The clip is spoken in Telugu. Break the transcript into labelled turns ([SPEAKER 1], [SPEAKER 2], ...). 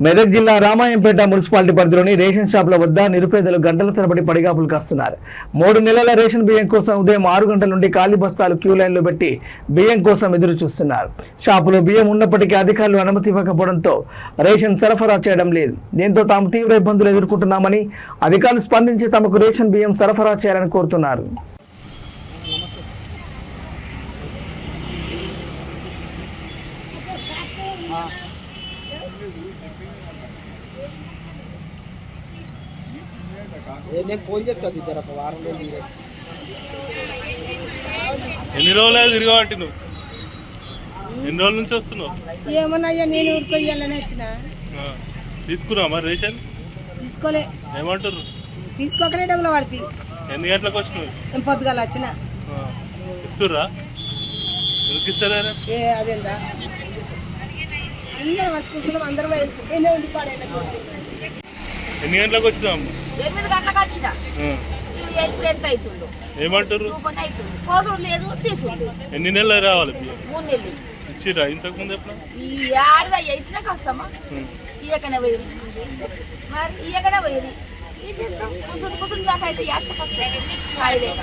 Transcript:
[SPEAKER 1] మెదక్ జిల్లా రామాయంపేట మున్సిపాలిటీ పరిధిలోని రేషన్ షాపుల వద్ద నిరుపేదలు గంటల తరబడి పడిగాపులు కాస్తున్నారు. మూడు నెలల రేషన్ బియ్యం కోసం ఉదయం ఆరు గంటల నుండి ఖాళీ బస్తాలు క్యూ లైన్లో పెట్టి బియ్యం కోసం ఎదురు చూస్తున్నారు. షాపులో బియ్యం ఉన్నప్పటికీ అధికారులు అనుమతి ఇవ్వకపోవడంతో రేషన్ సరఫరా చేయడం లేదు. దీంతో తాము తీవ్ర ఇబ్బందులు ఎదుర్కొంటున్నామని అధికారులు స్పందించి తమకు రేషన్ బియ్యం సరఫరా చేయాలని కోరుతున్నారు.
[SPEAKER 2] ఏ, నేను ఫోన్ చేస్తాను జర ఒక వారం రోజులు.
[SPEAKER 3] ఎన్ని రోజులు తిరగబట్టి నువ్వు? ఎన్ని రోజుల నుంచి వస్తున్నావు?
[SPEAKER 4] ఏమన్నయ్యా నేను ఊరుకోయ్యాలని వచ్చిన.
[SPEAKER 3] తీసుకురా మరి రేషన్?
[SPEAKER 4] తీసుకోలే.
[SPEAKER 3] ఏమంటారు
[SPEAKER 4] తీసుకోకనే డగులు పడుతుంది
[SPEAKER 3] ఎన్ని గంటలకు వచ్చినావు?
[SPEAKER 4] నేను పొద్దుగాల వచ్చిన.
[SPEAKER 3] ఆ, ఇస్తుర్రా? ఎందుకు ఇస్తలేరా?
[SPEAKER 4] ఏ అదేందా? అందరం వచ్చి కూర్చున్నాం అందరం నేనే ఉండి పాడైనా
[SPEAKER 3] ఎన్ని గంటలకు వచ్చినావు? అమ్మ?
[SPEAKER 5] ఎనిమిది గంటలకు వచ్చిన. ఇప్పుడు ఎంత అవుతుందో.
[SPEAKER 3] ఏమంటారు
[SPEAKER 5] కోసడం లేదు తీసుండు
[SPEAKER 3] ఎన్ని నెలలు రావాలి బియ్యం?
[SPEAKER 5] మూడు నెలలు.
[SPEAKER 3] ఇచ్చిరా ఇంతకు ముందు ఎప్పుడు
[SPEAKER 5] ఈ ఆడదా ఇచ్చిన కష్టమా? ఇయ్యకనే పోయి మరి ఇయ్యకనే పోయి కూర్చుని దాకా అయితే కష్టం. కాయలేక.